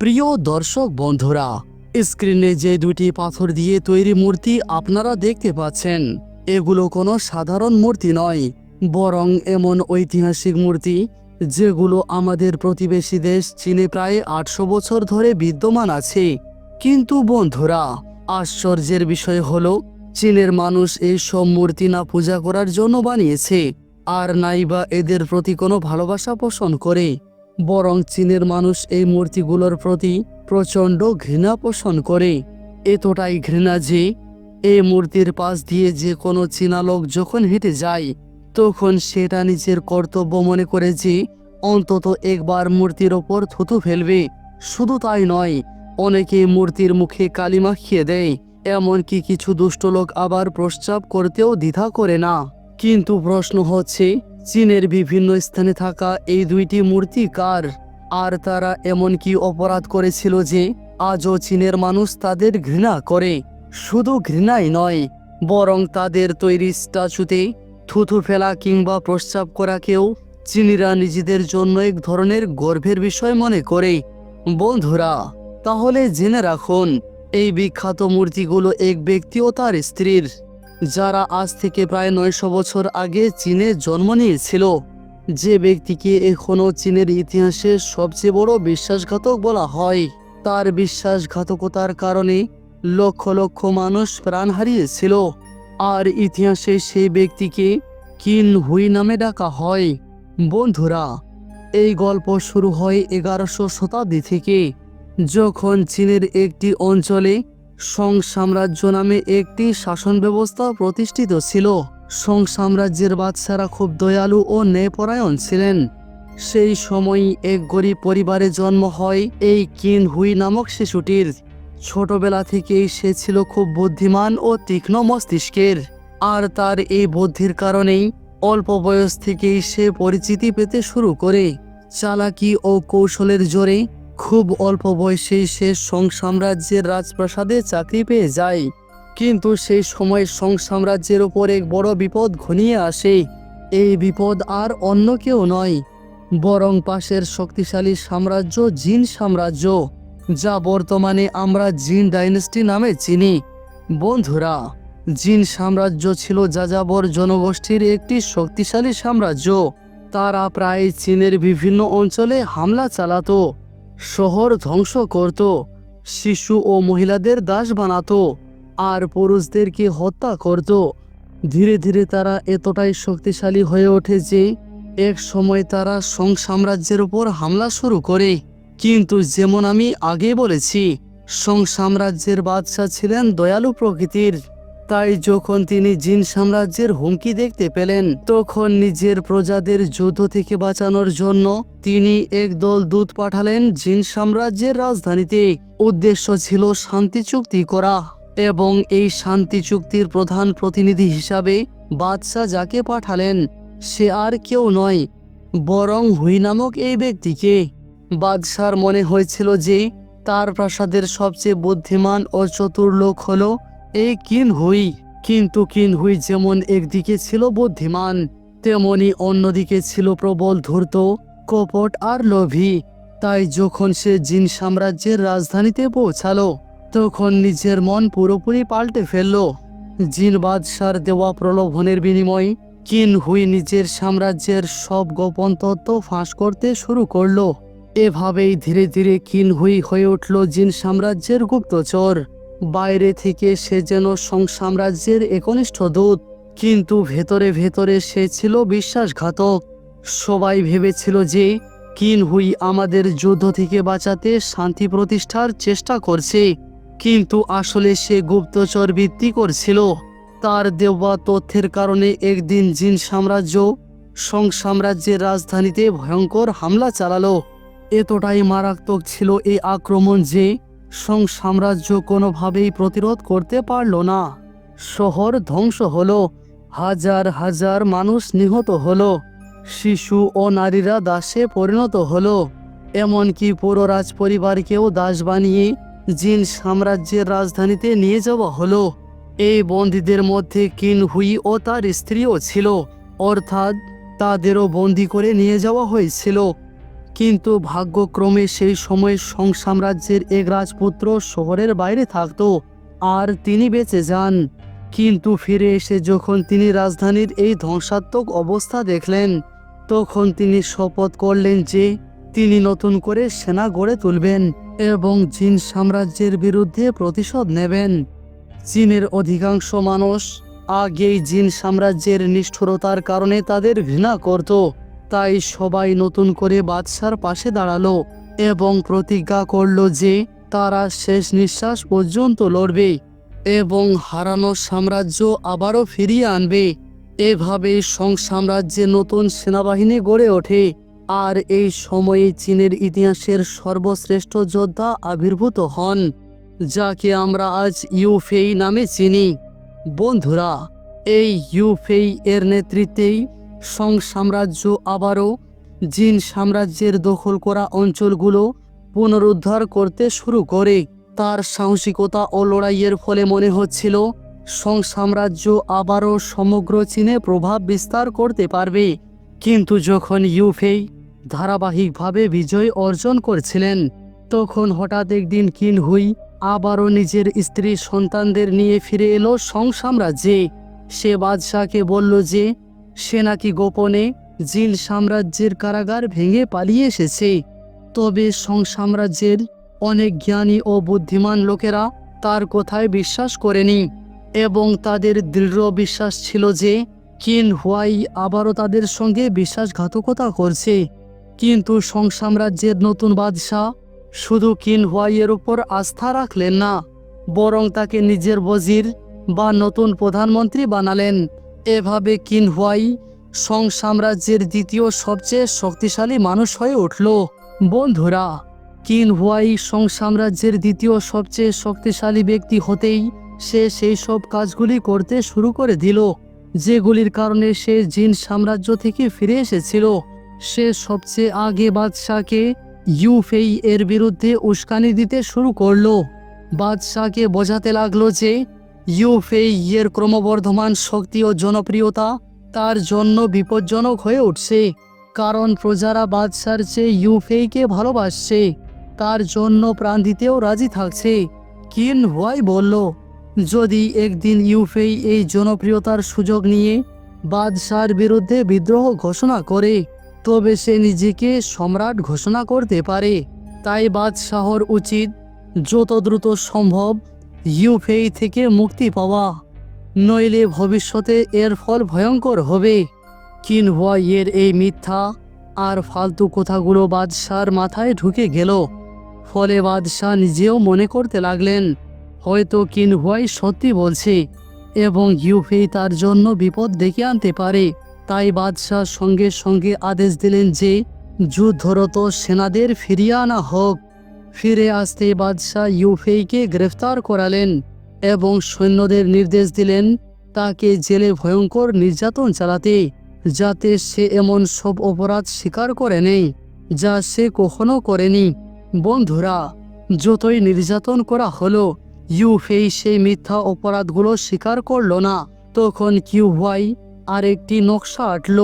প্রিয় দর্শক বন্ধুরা স্ক্রিনে যে দুটি পাথর দিয়ে তৈরি মূর্তি আপনারা দেখতে পাচ্ছেন। এগুলো কোনো সাধারণ মূর্তি নয়, বরং এমন ঐতিহাসিক মূর্তি যেগুলো আমাদের প্রতিবেশী দেশ চীনে প্রায় আটশো বছর ধরে বিদ্যমান আছে। কিন্তু বন্ধুরা, আশ্চর্যের বিষয় হলো, চীনের মানুষ এই সব মূর্তি না পূজা করার জন্য বানিয়েছে, আর নাই বা এদের প্রতি কোনো ভালোবাসা পোষণ করে। বরং চীনের মানুষ এই মূর্তিগুলোর প্রতি প্রচণ্ড ঘৃণা পোষণ করে। এতটাই ঘৃণা যে এই মূর্তির পাশ দিয়ে যে কোনো চীনা লোক যখন হেঁটে যায়, তখন সেটা নিজের কর্তব্য মনে করে যে, অন্তত একবার মূর্তির ওপর থুতু ফেলবে। শুধু তাই নয়, অনেকে মূর্তির মুখে কালি মাখিয়ে দেয়, এমনকি কিছু দুষ্ট লোক আবার প্রস্রাব করতেও দ্বিধা করে না। কিন্তু প্রশ্ন হচ্ছে চীনের বিভিন্ন স্থানে থাকা এই দুইটি মূর্তি কার আর তারা এমন কি অপরাধ করেছিল যে আজও চীনের মানুষ তাদের ঘৃণা করে। শুধু ঘৃণাই নয়, বরং তাদের তৈরি স্ট্যাচুতে থুথু ফেলা কিংবা প্রস্রাব করাকেও চীনিরা নিজেদের জন্য এক ধরনের গর্বের বিষয় মনে করে। বন্ধুরা, তাহলে জেনে রাখুন, এই বিখ্যাত মূর্তিগুলো এক ব্যক্তি ও তার স্ত্রীর। যারা আজ থেকে প্রায় নয়শো বছর আগে চীনে জন্ম নিয়েছিল, যে ব্যক্তিকে এখনও চীনের ইতিহাসে সবচেয়ে বড় বিশ্বাসঘাতক বলা হয়, তার বিশ্বাসঘাতকতার কারণে লক্ষ লক্ষ মানুষ প্রাণ হারিয়েছিল। আর ইতিহাসে সেই ব্যক্তিকে কিন হুই নামে ডাকা হয়। বন্ধুরা, এই গল্প শুরু হয় এগারোশো শতাব্দী থেকে, যখন চীনের একটি অঞ্চলে সং সাম্রাজ্য নামে একটি শাসন ব্যবস্থা প্রতিষ্ঠিত ছিল। সং সাম্রাজ্যের বাদশারা খুব দয়ালু ও ন্যায়পরায়ণ ছিলেন। সেই সময়ই এক গরিব পরিবারে জন্ম হয় এই কিন হুই নামক শিশুটির। ছোটবেলা থেকেই সে ছিল খুব বুদ্ধিমান ও তীক্ষ্ণ মস্তিষ্কের। আর তার এই বুদ্ধির কারণেই অল্প বয়স থেকেই সে পরিচিতি পেতে শুরু করে। চালাকি ও কৌশলের জোরে খুব অল্প বয়সেই সে সং সাম্রাজ্যের রাজপ্রাসাদে চাকরি পেয়ে যায়। কিন্তু সেই সময় সং সাম্রাজ্যের ওপর এক বড় বিপদ ঘনিয়ে আসে। এই বিপদ আর অন্য কেউ নয়, বরং পাশের শক্তিশালী সাম্রাজ্য জিন সাম্রাজ্য, যা বর্তমানে আমরা জিন ডাইনেস্টি নামে চিনি। বন্ধুরা, জিন সাম্রাজ্য ছিল যাযাবর জনগোষ্ঠীর একটি শক্তিশালী সাম্রাজ্য। তারা প্রায় চীনের বিভিন্ন অঞ্চলে হামলা চালাতো। শহর ধ্বংস করত। শিশু ও মহিলাদের দাস বানাতো আর পুরুষদেরকে হত্যা করত। ধীরে ধীরে তারা এতটাই শক্তিশালী হয়ে ওঠে যে এক সময় তারা সং সাম্রাজ্যের উপর হামলা শুরু করে। কিন্তু যেমন আমি আগে বলেছি, সং সাম্রাজ্যের বাদশাহ ছিলেন দয়ালু প্রকৃতির। তাই যখন তিনি জিন সাম্রাজ্যের হুমকি দেখতে পেলেন, তখন নিজের প্রজাদের যুদ্ধ থেকে বাঁচানোর জন্য তিনি একদল দূত পাঠালেন জিন সাম্রাজ্যের রাজধানীতে। উদ্দেশ্য ছিল শান্তি চুক্তি করা এবং এই শান্তি চুক্তির প্রধান প্রতিনিধি হিসাবে বাদশাহ যাকে পাঠালেন, সে আর কেউ নয়, বরং হুই নামক এই ব্যক্তিকে। বাদশার মনে হয়েছিল যে তার প্রাসাদের সবচেয়ে বুদ্ধিমান ও চতুর লোক হলো এই কিন হুই, কিন্তু কিন হুই যেমন একদিকে ছিল বুদ্ধিমান, তেমনি অন্যদিকে ছিল প্রবল ধূর্ত, কপট আর লোভী। তাই যখন সে জিন সাম্রাজ্যের রাজধানীতে পৌঁছালো, তখন নিজের মন পুরোপুরি পাল্টে ফেলল। জিন বাদশার দেওয়া প্রলোভনের বিনিময়ে কিন হুই নিজের সাম্রাজ্যের সব গোপন তত্ত্ব ফাঁস করতে শুরু করল। এভাবেই ধীরে ধীরে কিন হুই হয়ে উঠল জিন সাম্রাজ্যের গুপ্তচর। বাইরে থেকে সে যেন সং সাম্রাজ্যের একনিষ্ঠ দূত, কিন্তু ভেতরে ভেতরে সে ছিল বিশ্বাসঘাতক। সবাই ভেবেছিল যে কিন হুই আমাদের যুদ্ধ থেকে বাঁচাতে শান্তি প্রতিষ্ঠার চেষ্টা করছে, কিন্তু আসলে সে গুপ্তচর বৃত্তি করছিল। তার দেওয়া তথ্যের কারণে একদিন জিন সাম্রাজ্য সং সাম্রাজ্যের রাজধানীতে ভয়ঙ্কর হামলা চালালো। এতটাই মারাত্মক ছিল এই আক্রমণ যে সং সাম্রাজ্য কোনোভাবেই প্রতিরোধ করতে পারল না। শহর ধ্বংস হলো, হাজার হাজার মানুষ নিহত হলো, শিশু ও নারীরা দাসে পরিণত হলো। এমনকি পুরো রাজ পরিবারকেও দাস বানিয়ে জিন সাম্রাজ্যের রাজধানীতে নিয়ে যাওয়া হলো। এই বন্দীদের মধ্যে কিন হুই ও তার স্ত্রীও ছিল, অর্থাৎ তাদেরও বন্দি করে নিয়ে যাওয়া হয়েছিল। কিন্তু ভাগ্যক্রমে সেই সময় সং সাম্রাজ্যের এক রাজপুত্র শহরের বাইরে থাকত, আর তিনি বেঁচে যান। কিন্তু ফিরে এসে যখন তিনি রাজধানীর এই ধ্বংসাত্মক অবস্থা দেখলেন, তখন তিনি শপথ করলেন যে তিনি নতুন করে সেনা গড়ে তুলবেন এবং চীন সাম্রাজ্যের বিরুদ্ধে প্রতিশোধ নেবেন। চীনের অধিকাংশ মানুষ আগেই জিন সাম্রাজ্যের নিষ্ঠুরতার কারণে তাদের ঘৃণা করত। তাই সবাই নতুন করে বাদশার পাশে দাঁড়াল এবং প্রতিজ্ঞা করল যে তারা শেষ নিঃশ্বাস পর্যন্ত লড়বে এবং হারানো সাম্রাজ্য আবারও ফিরিয়ে আনবে। এভাবে সং সাম্রাজ্যে নতুন সেনাবাহিনী গড়ে ওঠে আর এই সময়ে চীনের ইতিহাসের সর্বশ্রেষ্ঠ যোদ্ধা আবির্ভূত হন, যাকে আমরা আজ ইউফেই নামে চিনি। বন্ধুরা, এই ইউফেই এর নেতৃত্বেই সং সাম্রাজ্য আবারও জিন সাম্রাজ্যের দখল করা অঞ্চলগুলো পুনরুদ্ধার করতে শুরু করে। তার সাহসিকতা ও লড়াইয়ের ফলে মনে হচ্ছিল সং সাম্রাজ্য আবারও সমগ্র চীনে প্রভাব বিস্তার করতে পারবে। কিন্তু যখন ইউফেই ধারাবাহিকভাবে বিজয় অর্জন করছিলেন, তখন হঠাৎ একদিন কিন হুই আবারও নিজের স্ত্রী সন্তানদের নিয়ে ফিরে এলো সং সাম্রাজ্যে। সে বাদশাহকে বলল যে সে নাকি গোপনে জিল সাম্রাজ্যের কারাগার ভেঙে পালিয়ে এসেছে। তবে সং সাম্রাজ্যের অনেক জ্ঞানী ও বুদ্ধিমান লোকেরা তার কথায় বিশ্বাস করেনি এবং তাদের দৃঢ় বিশ্বাস ছিল যে কিন হুয়াই আবারও তাদের সঙ্গে বিশ্বাসঘাতকতা করছে। কিন্তু সং সাম্রাজ্যের নতুন বাদশাহ শুধু কিন হুয়াইয়ের উপর আস্থা রাখলেন না, বরং তাকে নিজের বজির বা নতুন প্রধানমন্ত্রী বানালেন। এভাবে কিন হুয়াই, সং সাম্রাজ্যের দ্বিতীয় সবচেয়ে শক্তিশালী মানুষ হয়ে উঠল। বন্ধুরা, কিন হুয়াই সং সাম্রাজ্যের দ্বিতীয় সবচেয়ে শক্তিশালী ব্যক্তি হতেই সে সেই সব কাজগুলি করতে শুরু করে দিল, যেগুলির কারণে সে জিন সাম্রাজ্য থেকে ফিরে এসেছিল। সে সবচেয়ে আগে বাদশাহকে ইউফেই এর বিরুদ্ধে উস্কানি দিতে শুরু করল। বাদশাহকে বোঝাতে লাগল যে ইউফেই এর ক্রমবর্ধমান শক্তি ও জনপ্রিয়তা তার জন্য বিপজ্জনক হয়ে উঠছে, কারণ প্রজারা বাদশার চেয়ে ইউফেইকে ভালোবাসছে, তার জন্য প্রাণ দিতেও রাজি থাকছে। কিন হুয়াই বলল, যদি একদিন ইউফেই এই জনপ্রিয়তার সুযোগ নিয়ে বাদশার বিরুদ্ধে বিদ্রোহ ঘোষণা করে, তবে সে নিজেকে সম্রাট ঘোষণা করতে পারে। তাই বাদশাহর উচিত যত দ্রুত সম্ভব ইউফেই থেকে মুক্তি পাওয়া। নইলে ভবিষ্যতে এর ফল ভয়ঙ্কর হবে। কিনহুয়া এর এই মিথ্যা আর ফালতু কথাগুলো বাদশার মাথায় ঢুকে গেল। ফলে বাদশাহ নিজেও মনে করতে লাগলেন, হয়তো কিনহুয়াই সত্যি বলছে এবং ইউফেই তার জন্য বিপদ ডেকে আনতে পারে। তাই বাদশাহ সঙ্গে সঙ্গে আদেশ দিলেন যে যুদ্ধরত সেনাদের ফিরিয়ে আনা হোক। ফিরে আসতে বাদশাহ ইউফেইকে গ্রেফতার করালেন এবং সৈন্যদের নির্দেশ দিলেন তাকে জেলে ভয়ঙ্কর নির্যাতন চালাতে, যাতে সে এমন সব অপরাধ স্বীকার করে নেই যা সে কখনো করেনি। বন্ধুরা, যতই নির্যাতন করা হলো, ইউফেই সেই মিথ্যা অপরাধগুলো স্বীকার করল না। তখন কিউ হোয়াই আরেকটি নকশা আটল।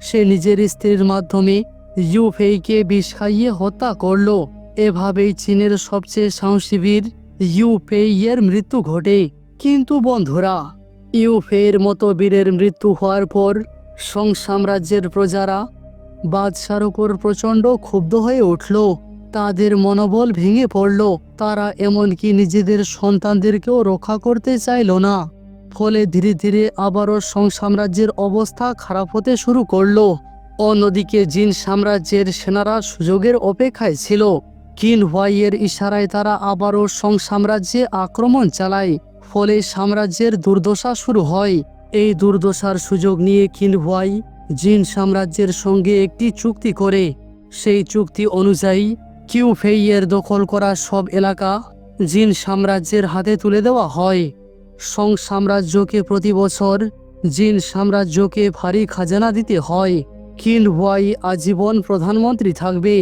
সে নিজের স্ত্রীর মাধ্যমে ইউফেইকে বিষ খাইয়ে হত্যা করল। এভাবেই চীনের সবচেয়ে সাহসী বীর ইউফেইয়ের মৃত্যু ঘটে। কিন্তু বন্ধুরা, ইউফেইয়ের মতো বীরের মৃত্যু হওয়ার পর সং সাম্রাজ্যের প্রজারা বাদশার উপর প্রচণ্ড ক্ষুব্ধ হয়ে উঠল। তাদের মনোবল ভেঙে পড়ল। তারা এমনকি নিজেদের সন্তানদেরকেও রক্ষা করতে চাইল না। ফলে ধীরে ধীরে আবারও সং সাম্রাজ্যের অবস্থা খারাপ হতে শুরু করল। অন্যদিকে জিন সাম্রাজ্যের সেনারা সুযোগের অপেক্ষায় ছিল। কিন হোয়াইয়ের ইশারায় তারা আবারও সং সাম্রাজ্যে আক্রমণ চালায়। ফলে সাম্রাজ্যের দুর্দশা শুরু হয়। এই দুর্দশার সুযোগ নিয়ে কিন হোয়াই জিন সাম্রাজ্যের সঙ্গে একটি চুক্তি করে। সেই চুক্তি অনুযায়ী কিউফেইয়ের দখল করা সব এলাকা জিন সাম্রাজ্যের হাতে তুলে দেওয়া হয়। সং সাম্রাজ্যকে প্রতি বছর জিন সাম্রাজ্যকে ভারী খাজানা দিতে হয়। কিন হোয়াই আজীবন প্রধানমন্ত্রী থাকবে।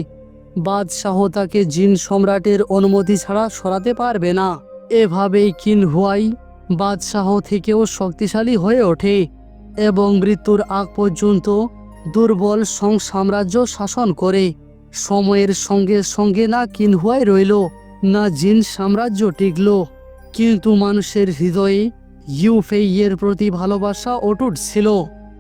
বাদশাহ তাকে জিন সম্রাটের অনুমতি ছাড়া সরাতে পারবে না। এভাবেই কিন হুয়াই বাদশাহ থেকেও শক্তিশালী হয়ে ওঠে এবং মৃত্যুর আগ পর্যন্ত দুর্বল সং সাম্রাজ্য শাসন করে। সময়ের সঙ্গে সঙ্গে না কিনহুয়াই রইল, না জিন সাম্রাজ্য টিকল, কিন্তু মানুষের হৃদয়ে ইউফেইয়ের প্রতি ভালোবাসা অটুট ছিল।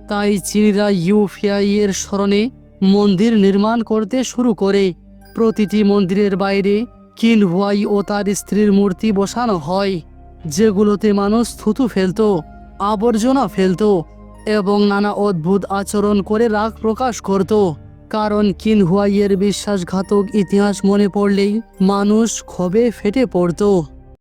তাই চীনরা ইউফিআইয়ের স্মরণে মন্দির নির্মাণ করতে শুরু করে। প্রতিটি মন্দিরের বাইরে কিনহুয়াই ও তার স্ত্রীর মূর্তি বসানো হয়, যেগুলোতে মানুষ থুতু ফেলত, আবর্জনা ফেলত এবং নানা অদ্ভুত আচরণ করে রাগ প্রকাশ করত। কারণ কিনহুয়াইয়ের বিশ্বাসঘাতক ইতিহাস মনে পড়লেই মানুষ ক্ষোভে ফেটে পড়তো।